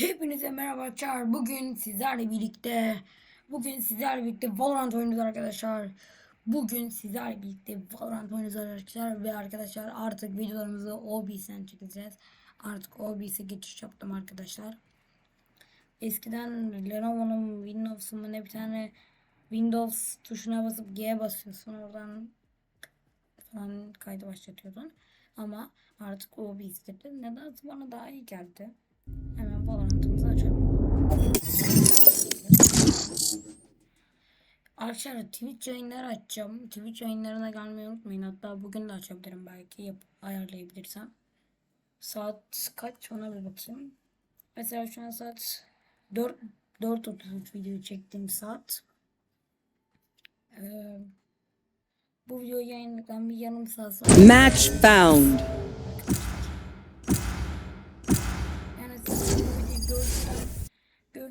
Hepinize merhaba arkadaşlar. Bugün sizlerle birlikte bugün sizlerle birlikte Valorant oynuyoruz arkadaşlar. Bugün sizlerle birlikte Valorant oynuyoruz arkadaşlar ve arkadaşlar artık videolarımızı OBS'den çekeceğiz. Artık OBS'e geçiş yaptım arkadaşlar. Eskiden Lenovo'nun Windows'un ne bir tane Windows tuşuna basıp G basıyorsun oradan falan kaydı başlatıyordun. Ama artık OBS'de nedense bana daha iyi geldi. Hemen Valorant'ımızı açalım. Arkadaşlar Twitch yayınları açacağım. Twitch yayınlarına gelmeyi unutmayın. Hatta bugün de açabilirim belki yap ayarlayabilirsem. Saat kaç ona bir bakayım. Mesela şu an saat 4 4.33 video çektiğim saat. Ee, bu video yayınladıktan bir yarım saat sonra Match found.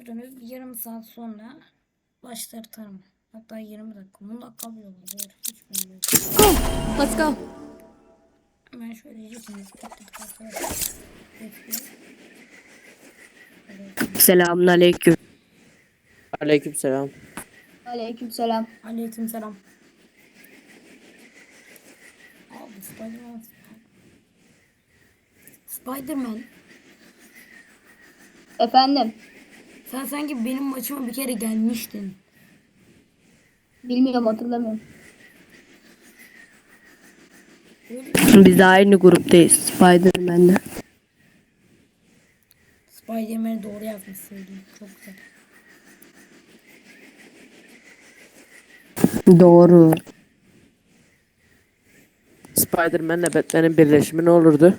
Gördüğünüz bir yarım saat sonra başlatırım. Hatta 20 dakika. 10 dakika bile olabilir. Hiç bilmiyorum. Go. Let's go. Hemen şöyle hepinizi katladık arkadaşlar. Hepsi. Selamünaleyküm. Aleykümselam. Aleykümselam. Aleyküm selam. Abi Spiderman. Spiderman. Efendim. Sen sanki benim maçıma bir kere gelmiştin. Bilmiyorum hatırlamıyorum. Biz de aynı gruptayız. Spider-Man'le. Spiderman'i doğru yazmış söyleyeyim. Çok güzel. Doğru. Spider-Man'le Batman'in birleşimi ne olurdu?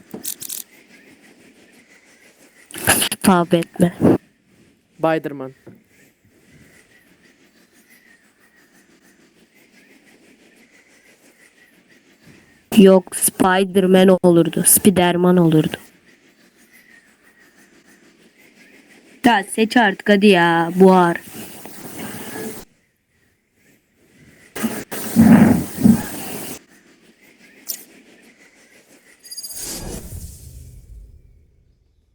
Spa Batman. Spider-Man. Yok Spider-Man olurdu. Spiderman olurdu. Da seç artık hadi ya. Buhar.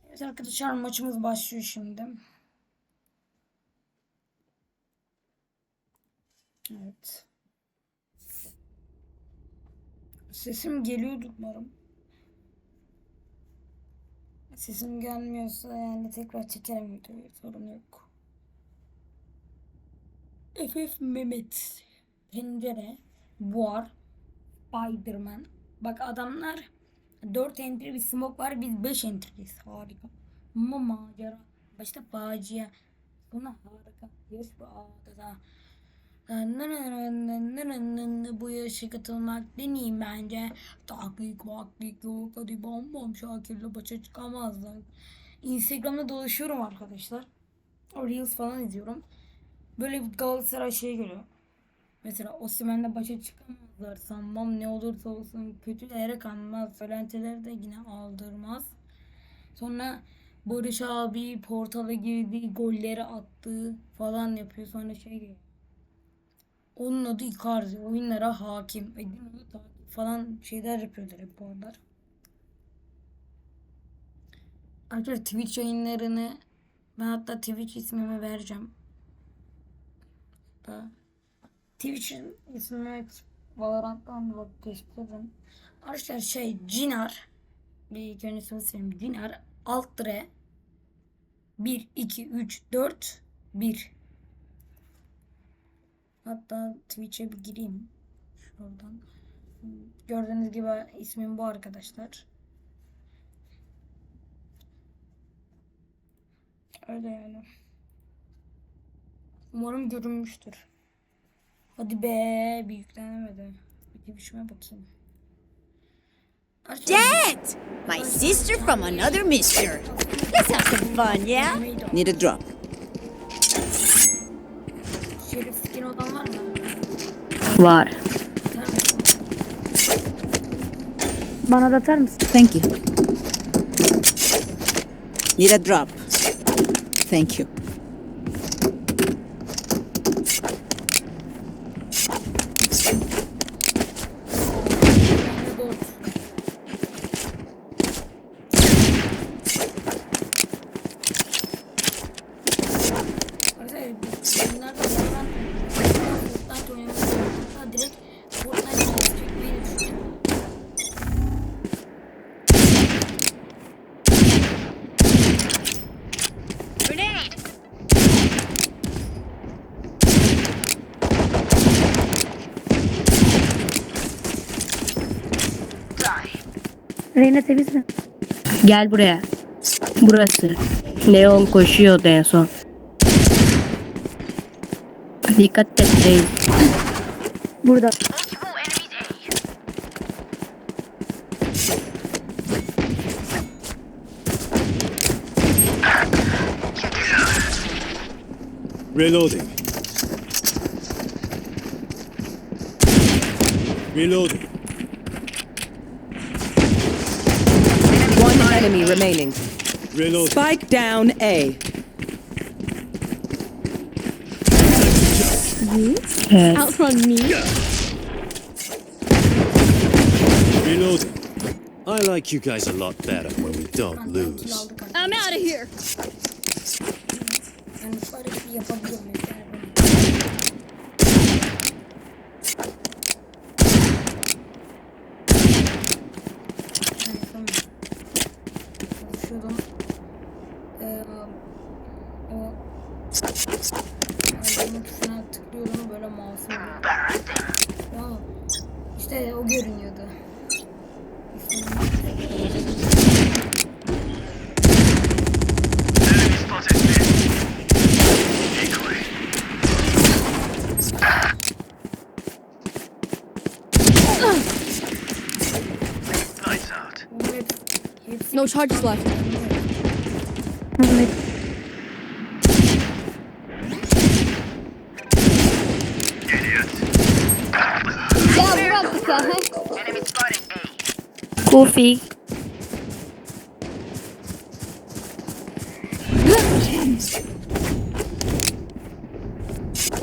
Evet arkadaşlar maçımız başlıyor şimdi. Sesim geliyordu umarım. Sesim gelmiyorsa yani tekrar çekerim videoyu sorun yok. FF Mehmet Pencere Buhar Spiderman Bak adamlar 4 entry bir smoke var biz 5 entry'yiz harika. Ama macera başta facia sonra harika yaş bu adada. Bu yaşa katılmak deneyim bence. Taklik maklik yok hadi bom bom şakirle başa çıkamazlar. Instagram'da dolaşıyorum arkadaşlar. Reels falan izliyorum. Böyle bir Galatasaray şey geliyor. Mesela Osimhen'le başa çıkamazlar sanmam ne olursa olsun kötülere kanmaz. Söylentileri de yine aldırmaz. Sonra Barış abi portala girdi, golleri attı falan yapıyor. Sonra şey diyor. Onun adı Icardi. Oyunlara hakim. Falan şeyler yapıyorlar hep bu aralar. Arkadaşlar Twitch yayınlarını ben hatta Twitch ismimi vereceğim. Da. Twitch'in ismini Valorant'tan bak edin. Arkadaşlar şey Cinar bir yönetimi söyleyeyim. Cinar alt dire 1 2 3 4 1 Hatta Twitch'e bir gireyim. Şuradan. Gördüğünüz gibi ismim bu arkadaşlar. Öyle yani. Umarım görünmüştür. Hadi be bir yüklenemedi. Bir Twitch'ime bakayım. Dad! My sister from another mister. Let's have some fun, yeah? Need a drop. Şerif skin olan var mı? Var. Bana da atar mısın? Thank you. Need a drop. Thank you. Reyna temiz mi? Gel buraya. Burası. Leon koşuyordu en son. Dikkat et reis. Burada. Reloading. Reloading. Enemy remaining. Reloading. Spike down A. Evet. Outrun me. Reloading. I like you guys a lot better when we don't lose. I'm out of here. No charges left. Evet. Ya bırak ya. Kofi.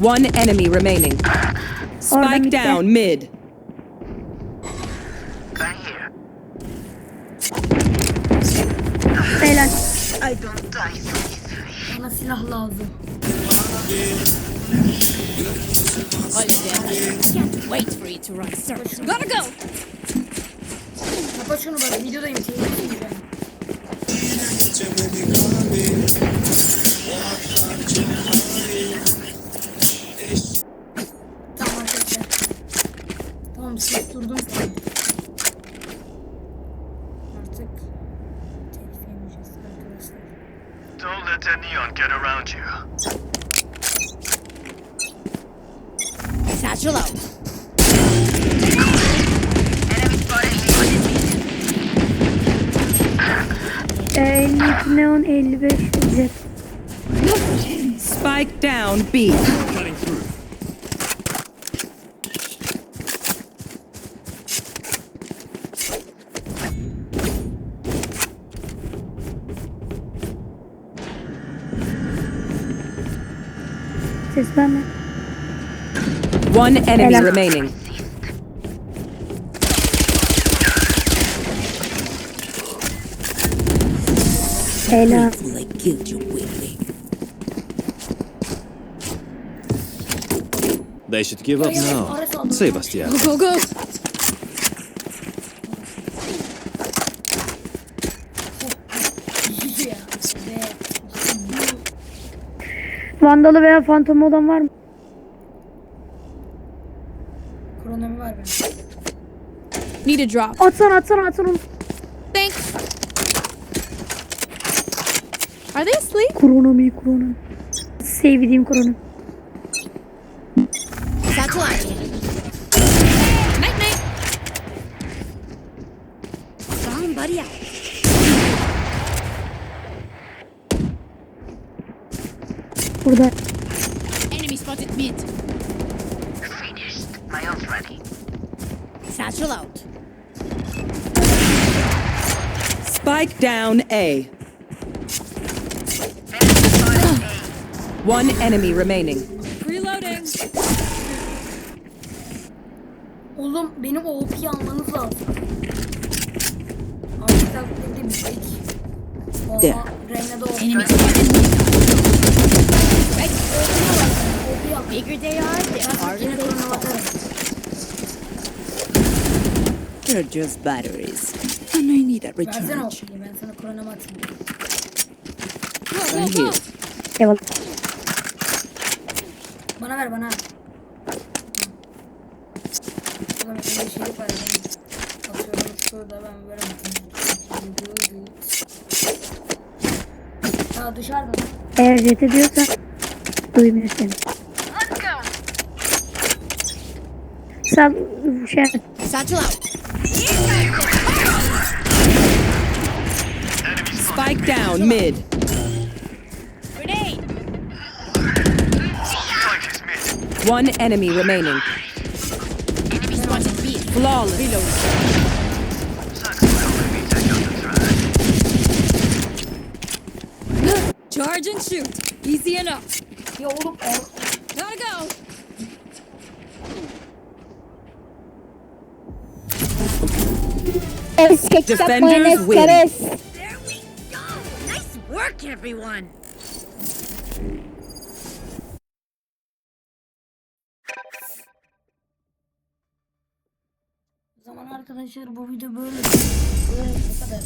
One enemy remaining. Spike bitti. down mid. Lazım. Can't wait for you to run circles. Gotta go. Kapat şunu bak videodayım. Tamam arkadaşlar. Tamam ses durdum. Artık Don't let that neon get around you. Satchel out. Ee, 52 neon 55 ücret. Spike down B. One enemy Helal. remaining. Helal. They should give up now. Save us, yeah. Go go. Ve Vandalı veya fantom olan var mı? Kronomi var benim. Need a drop. Atsana atsana atsana onu. Thanks. Are they asleep? Kronomi kronomi. Sevdiğim kronomi. Satchel out. Night night. Bomb buddy out. Burada. Enemy spotted mid. Satchel out. Spike down A. One enemy remaining. Reloading. Oğlum benim o OP'yi almanız lazım. Artık taklitleri bittik. Oha, De. Reyna'da OP. Enemy spotted mid. OP yap. Bigger they are, the harder they fall. They are just batteries, and I need a recharge. Bana ver bana. Ulan şey Eğer duymuyor seni. Sen şey... Satchel out. Spike down mid. Grenade. Spike is mid. One enemy remaining. Enemy spotted B. Flawless. Charge and shoot. Easy enough. Ya oğlum Defenders win. There we go. Nice work, everyone. Zaman arkadaşlar bu video böyle. Böyle bu kadar.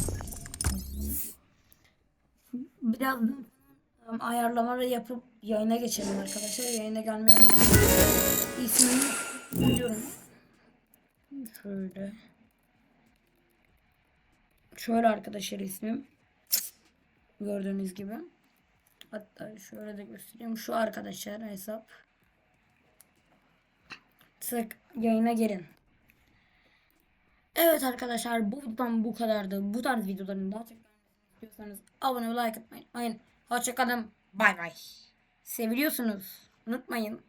Biraz um, ayarlamaları yapıp yayına geçelim arkadaşlar. Yayına gelmeyi unutmayın. İsmini biliyorum. Şöyle. Şöyle arkadaşlar ismim. Gördüğünüz gibi. Hatta şöyle de göstereyim. Şu arkadaşlar hesap. Tık yayına gelin. Evet arkadaşlar bu videodan bu kadardı. Bu tarz videoların daha çok istiyorsanız abone ve like atmayı unutmayın. Hoşçakalın. Bay bay. Seviliyorsunuz. Unutmayın.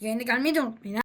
Yayına gelmeyi de unutmayın.